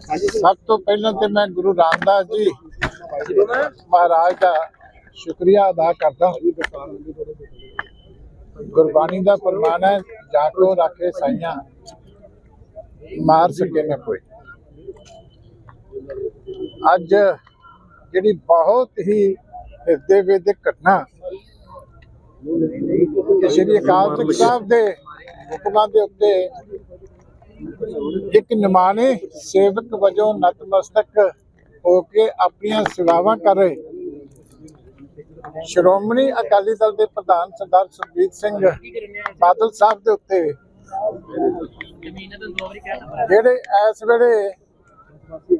ਸਭ ਤੋਂ ਪਹਿਲਾਂ ਤੇ ਮੈਂ ਗੁਰੂ ਰਾਮਦਾਸ ਜੀ ਮਹਾਰਾਜ ਦਾ ਸ਼ੁਕਰੀਆ ਅਦਾ ਕਰਦਾ ਗੁਰਬਾਣੀ ਦਾ ਫਰਮਾਨ ਹੈ ਜਾ ਰੱਖੇ ਸਾਈਆਂ, ਮਾਰ ਸਕੇ ਨਾ ਕੋਈ। ਅੱਜ ਜਿਹੜੀ ਬਹੁਤ ਹੀ ਹਿਰਦੇ ਵੇਦਕ ਘਟਨਾ ਕਿ ਸ਼੍ਰੀ ਅਕਾਲ ਤਖਤ ਸਾਹਿਬ ਦੇ ਹੁਕਮਾਂ ਦੇ ਉੱਤੇ ਇੱਕ ਨਿਮਾਣੇ ਸੇਵਕ ਵਜੋਂ ਨਤਮਸਤਕ ਹੋ ਕੇ ਆਪਣੀਆਂ ਸੇਵਾਵਾਂ ਕਰ ਰਹੇ ਸ਼੍ਰੋਮਣੀ ਅਕਾਲੀ ਦਲ ਦੇ ਪ੍ਰਧਾਨ ਸਰਦਾਰ ਸੁਖਬੀਰ ਸਿੰਘ ਬਾਦਲ ਸਾਹਿਬ ਦੇ ਉੱਤੇ। ਜਿਹੜੇ ਇਸ ਵੇਲੇ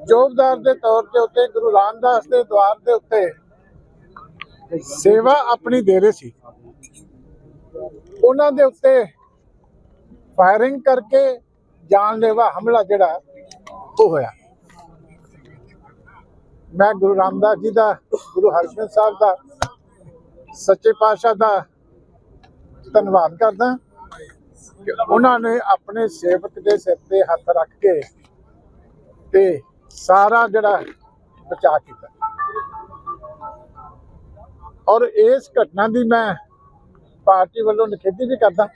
ਜੋਬਦਾਰ ਦੇ ਤੌਰ ਤੇ ਉੱਤੇ, ਗੁਰੂ ਰਾਮਦਾਸ ਦੇ ਦਵਾਰ ਦੇ ਉੱਤੇ ਸੇਵਾ ਆਪਣੀ ਦੇ ਰਹੇ ਸੀ। ਉਹਨਾਂ ਦੇ ਉੱਤੇ ਫਾਇਰਿੰਗ ਕਰਕੇ ਜਾਨਲੇਵਾ ਹਮਲਾ ਜਿਹੜਾ ਉਹ ਹੋਇਆ। ਮੈਂ ਗੁਰੂ ਰਾਮਦਾਸ ਜੀ ਦਾ, ਗੁਰੂ ਹਰਗੋਬਿੰਦ ਸਾਹਿਬ ਦਾ, ਸੱਚੇ ਪਾਤਸ਼ਾਹ ਦਾ ਧੰਨਵਾਦ ਕਰਦਾ ਕਿ ਉਹਨਾਂ ਨੇ ਆਪਣੇ ਸੇਵਕ ਦੇ ਸਿਰ ਤੇ ਹੱਥ ਰੱਖ ਕੇ ਤੇ ਸਾਰਾ ਜਿਹੜਾ ਬਚਾ ਕੀਤਾ। ਔਰ ਇਸ ਘਟਨਾ ਦੀ ਮੈਂ ਪਾਰਟੀ ਵੱਲੋਂ ਨਿਖੇਧੀ ਵੀ ਕਰਦਾ।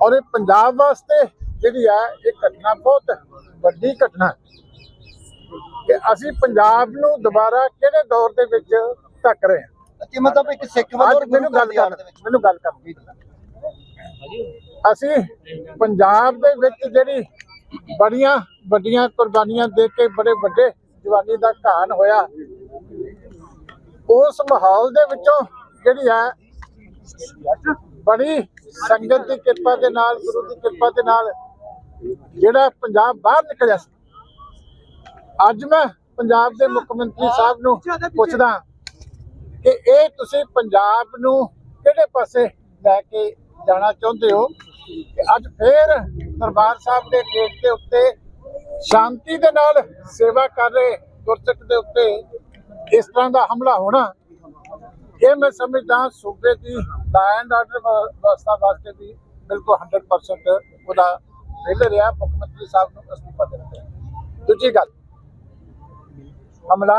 ਔਰ ਇਹ ਪੰਜਾਬ ਵਾਸਤੇ ਜਿਹੜੀ ਹੈ ਇਹ ਘਟਨਾ ਬਹੁਤ ਵੱਡੀ ਘਟਨਾ ਹੈ। ਕਿ ਅਸੀਂ ਪੰਜਾਬ ਨੂੰ ਦੁਬਾਰਾ ਕਿਹੜੇ ਦੌਰ ਦੇ ਵਿੱਚ ਧੱਕ ਰਹੇ ਹਾਂ? ਕਿ ਮਤਲਬ ਇੱਕ ਸਿੱਖ ਵੱਲੋਂ ਮੈਨੂੰ ਗੱਲ ਕਰ ਮੈਨੂੰ ਗੱਲ ਕਰਨੀ ਅਸੀਂ ਪੰਜਾਬ ਦੇ ਵਿੱਚ ਜਿਹੜੀ ਬੜੀਆਂ ਵੱਡੀਆਂ ਕੁਰਬਾਨੀਆਂ ਦੇ ਕੇ ਬੜੇ ਵੱਡੇ ਜਵਾਨੀ ਦਾ ਘਾਣ ਹੋਇਆ ਉਸ ਮਾਹੌਲ ਦੇ ਵਿੱਚੋਂ ਜਿਹੜੀ ਹੈ ਬੜੀ ਸੰਗਤ ਦੀ ਕਿਰਪਾ ਦੇ ਨਾਲ ਗੁਰੂ ਦੀ ਕਿਰਪਾ ਦੇ ਨਾਲ ਜਿਹੜਾ ਪੰਜਾਬ ਬਾਹਰ ਨਿਕਲਿਆ ਸੀ। ਅੱਜ ਮੈਂ ਪੰਜਾਬ ਦੇ ਮੁੱਖ ਮੰਤਰੀ ਸਾਹਿਬ ਨੂੰ ਪੁੱਛਦਾ ਕਿ ਇਹ ਤੁਸੀਂ ਪੰਜਾਬ ਨੂੰ ਕਿਹੜੇ ਪਾਸੇ ਲੈ ਕੇ ਜਾਣਾ ਚਾਹੁੰਦੇ ਹੋ? ਕਿ ਅੱਜ ਫੇਰ ਦਰਬਾਰ ਸਾਹਿਬ ਦੇ ਗੇਟ ਦੇ ਉੱਤੇ ਸ਼ਾਂਤੀ ਦੇ ਨਾਲ ਸੇਵਾ ਕਰ ਰਹੇ ਗੁਰਸਿੱਖ ਦੇ ਉੱਤੇ ਇਸ ਤਰ੍ਹਾਂ ਦਾ ਹਮਲਾ ਹੋਣਾ ਇਹ ਮੈਂ ਸਮਝਦਾ ਸੂਬੇ ਦੀ ਲਾਅ ਆਰਡਰ ਵਿਵਸਥਾ ਵਾਸਤੇ ਵੀ ਬਿਲਕੁਲ 100% ਉਹਦਾ ਫੇਲ ਰਿਹਾ, ਮੁੱਖ ਮੰਤਰੀ ਸਾਹਿਬ ਨੂੰ ਅਸਤੀਫਾ ਦੇਣਾ ਦੂਜੀ ਗੱਲ, ਹਮਲਾ